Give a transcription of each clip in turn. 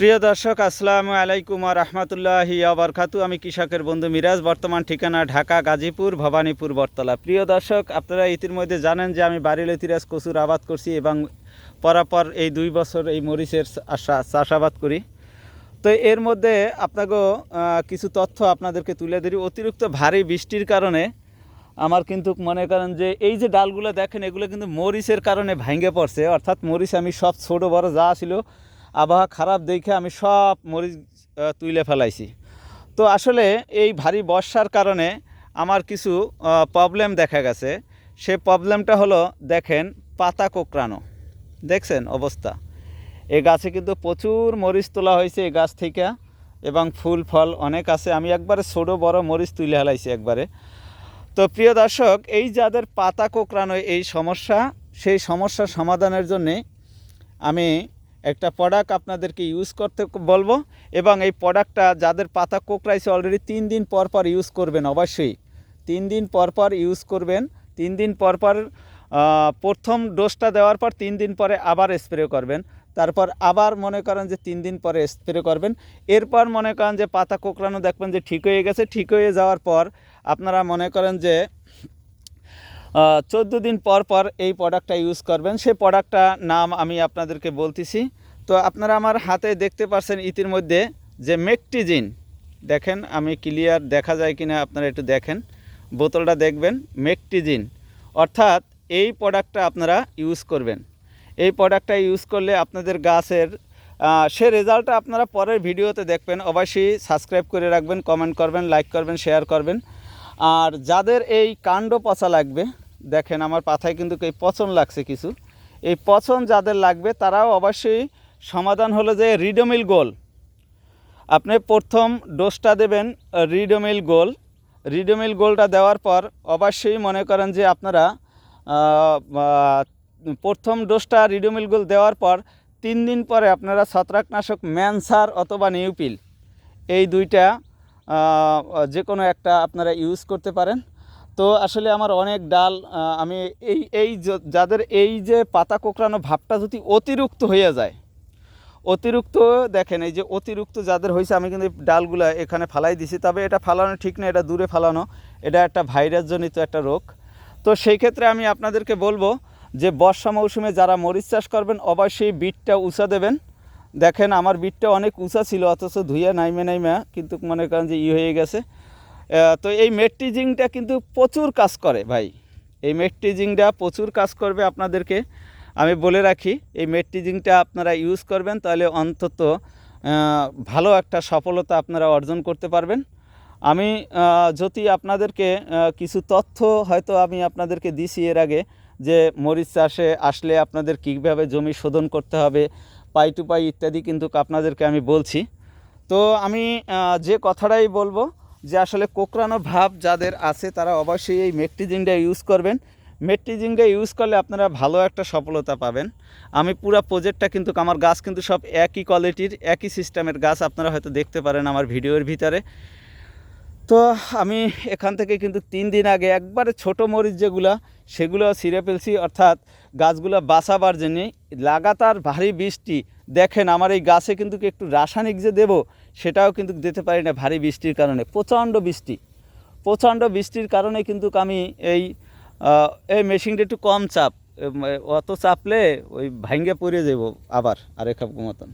প্রিয় দর্শক, আসসালামু আলাইকুম রহমতুল্লাহি আবরকাতু আমি কৃষকের বন্ধু মিরাজ, বর্তমান ঠিকানা ঢাকা, গাজীপুর, ভবানীপুর, বটতলা। প্রিয় দর্শক, আপনারা ইতিমধ্যে জানেন যে আমি বাড়ি লতিরাজ কচুর আবাদ করছি এবং পরাপর এই দুই বছর এই মরিচের আশা, চাষাবাদ করি। তো এর মধ্যে আপনাকে কিছু তথ্য আপনাদেরকে তুলে ধরি। অতিরিক্ত ভারী বৃষ্টির কারণে আমার কিন্তু মনে করেন যে এই যে ডালগুলো দেখেন, এগুলো কিন্তু মরিচের কারণে ভেঙে পড়ছে। অর্থাৎ মরিচ আমি সব ছোট বড় যা ছিল আবহাওয়া খারাপ দেখে আমি সব মরিচ তুলে ফেলাইছি। তো আসলে এই ভারী বর্ষার কারণে আমার কিছু প্রবলেম দেখা গেছে। সে প্রবলেমটা হলো, দেখেন পাতা কোকড়ানো। দেখছেন অবস্থা? এ গাছে কিন্তু প্রচুর মরিচ তোলা হয়েছে এই গাছ থেকে এবং ফুল, ফল অনেক আছে। আমি একবারে ছোটো, বড় মরিচ তুলে হেলাইছি একবারে। তো প্রিয় দর্শক, এই যাদের পাতা কোকড়ানো এই সমস্যা, সেই সমস্যার সমাধানের জন্যে আমি একটা প্রোডাক্ট আপনাদেরকে ইউজ করতে বলব এবং এই প্রোডাক্টটা যাদের পাতা কোকড়াইছে অলরেডি তিন দিন পর পর ইউজ করবেন অবশ্যই। তিন দিন পর পর ইউজ করবেন। তিন দিন পর পর প্রথম ডোজটা দেওয়ার পর তিন দিন পরে আবার স্প্রে করবেন। তারপর আবার মনে করেন যে তিন দিন পরে স্প্রে করবেন। এরপর মনে করেন যে পাতা কোকড়ানো দেখবেন যে ঠিক হয়ে গেছে। ঠিক হয়ে যাওয়ার পর আপনারা মনে করেন যে চোদ্দ দিন পর পর এই প্রোডাক্টটা ইউজ করবেন। সেই প্রোডাক্টটা নাম আমি আপনাদেরকে বলতেছি। তো আপনারা আমার হাতে দেখতে পাচ্ছেন ইতিমধ্যে যে মেকটিজিন দেখেন, আমি ক্লিয়ার দেখা যায় কিনা আপনারা একটু দেখেন। বোতলটা দেখবেন মেকটিজিন অর্থাৎ এই প্রোডাক্টটা আপনারা ইউজ করবেন। এই প্রোডাক্টটা ইউজ করলে আপনাদের গাছের সে রেজাল্টটা আপনারা পরের ভিডিওতে দেখবেন। অবশ্যই সাবস্ক্রাইব করে রাখবেন কমেন্ট করবেন লাইক করবেন শেয়ার করবেন। আর যাদের এই কাণ্ড পচা লাগবে দেখেন আমার পাথায় কিন্তু এই পচন লাগছে কিছু। এই পচন যাদের লাগবে তারাও অবশ্যই সমাধান হলো যে রিডোমিল গোল। আপনি প্রথম ডোজটা দেবেন রিডোমিল গোল। রিডোমিল গোলটা দেওয়ার পর অবশ্যই মনে করেন যে আপনারা প্রথম ডোজটা রিডোমিল গোল দেওয়ার পর তিন দিন পরে আপনারা ছত্রাকনাশক ম্যানসার অথবা নিউপিল, এই দুইটা যে কোনো একটা আপনারা ইউজ করতে পারেন। তো আসলে আমার অনেক ডাল আমি এই এই যাদের এই যে পাতা কোঁকড়ানো ভাবটা যদি অতিরিক্ত হয়ে যায়, অতিরিক্ত দেখেন, এই যে অতিরিক্ত যাদের হয়েছে আমি কিন্তু ডালগুলো এখানে ফালাই দিছি, তবে এটা ফালানো ঠিক না, এটা দূরে ফালানো, এটা একটা ভাইরাসজনিত একটা রোগ। তো সেই ক্ষেত্রে আমি আপনাদেরকে বলব যে বর্ষা মৌসুমে যারা মরিচ চাষ করবেন, অবশ্যই বিটটা উঁচা দেবেন। দেখেন, আমার বিটটা অনেক উঁচা ছিল, অথচ ধুইয়া নাইমে নাইমে, কিন্তু মনে করেন যে ই হয়ে গেছে। তো এই মেট্রিজিংটা কিন্তু প্রচুর কাজ করে ভাই। এই মেট্রিজিংটা প্রচুর কাজ করবে আপনাদেরকে। আমি বলে রাখি, এই মেট্রিজিংটা আপনারা ইউজ করবেন, তাহলে অন্তত ভালো একটা সফলতা আপনারা অর্জন করতে পারবেন। আমি যদি আপনাদেরকে কিছু তথ্য হয়তো আমি আপনাদেরকে দিছি এর আগে, যে মরিচ চাষে আসলে আপনাদের কীভাবে জমি শোধন করতে হবে, পাই টু পাই ইত্যাদি কিন্তু আপনাদেরকে আমি বলছি। তো আমি যে কথাটাই বলব যে আসলে কোকড়ানো ভাব যাদের আছে, তারা অবশ্যই এই মেট্রিজিংটা ইউজ করবেন। মেট্রিজিংটা ইউজ করলে আপনারা ভালো একটা সফলতা পাবেন। আমি পুরো প্রজেক্টটা কিন্তু, আমার গাছ কিন্তু সব একই কোয়ালিটির একই সিস্টেমের গাছ আপনারা হয়তো দেখতে পারেন আমার ভিডিওর ভিতরে। তো আমি এখান থেকে কিন্তু তিন দিন আগে একবারে ছোট মরিচ যেগুলো, সেগুলো ছিঁড়ে ফেলছি। অর্থাৎ গাছগুলো বাঁচাবার জন্যে, লাগাতার ভারী বৃষ্টি, দেখেন আমার এই গাছে কিন্তু একটু রাসায়নিক যে দেব সেটাও কিন্তু দিতে পারি না ভারী বৃষ্টির কারণে। প্রচণ্ড বৃষ্টি। প্রচণ্ড বৃষ্টির কারণে কিন্তু আমি এই এই মেশিনটা একটু কম চাপ অত চাপলে ওই ভাঙ্গে পড়ে যাব আবার আরেক মতন।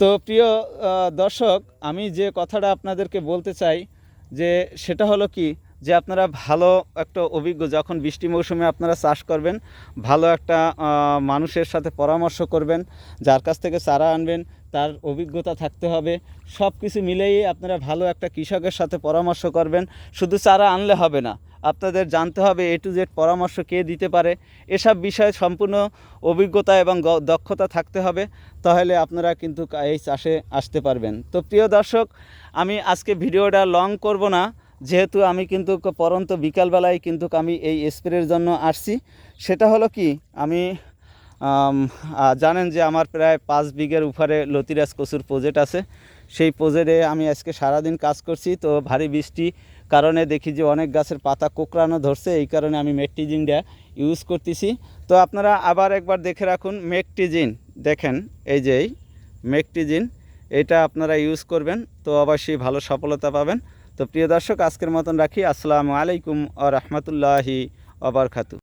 তো প্রিয় দর্শক, আমি যে কথাটা আপনাদেরকে বলতে চাই, যে সেটা হলো কি, যে আপনারা ভালো একটা অভিজ্ঞ, যখন বৃষ্টি মৌসুমে আপনারা চাষ করবেন, ভালো একটা মানুষের সাথে পরামর্শ করবেন, যার কাছ থেকে চারা আনবেন তার অভিজ্ঞতা থাকতে হবে। সব কিছু মিলেই আপনারা ভালো একটা কৃষকের সাথে পরামর্শ করবেন। শুধু চারা আনলে হবে না, আপনাদের জানতে হবে এ টু জেড পরামর্শ কে দিতে পারে। এসব বিষয়ে সম্পূর্ণ অভিজ্ঞতা এবং দক্ষতা থাকতে হবে, তাহলে আপনারা কিন্তু এই চাষে আসতে পারবেন। তো প্রিয় দর্শক, আমি আজকে ভিডিওটা লং করব না, যেহেতু আমি কিন্তু পরন্ত বিকালবেলায় কিন্তু আমি এই স্প্রের জন্য আসছি। সেটা হলো কি, আমি জানেন যে আমার প্রায় পাঁচ বিঘের উপরে লতিরাজ কচুর প্রজেক্ট আছে। সেই প্রজেক্টে আমি আজকে সারাদিন কাজ করছি, তো ভারী বৃষ্টি কারণে দেখি যে অনেক গাছের পাতা কোকড়ানো ধরছে, এই কারণে আমি মেকটিজিনটা ইউজ করতেছি। তো আপনারা আবার একবার দেখে রাখুন মেকটিজিন দেখেন, এই যে এই মেকটিজিন এটা আপনারা ইউজ করবেন, তো অবশ্যই ভালো সফলতা পাবেন। তো প্রিয় দর্শক, আজকের মতন রাখি। আসসালামু আলাইকুম আ রহমতুল্লাহি আবরকাতু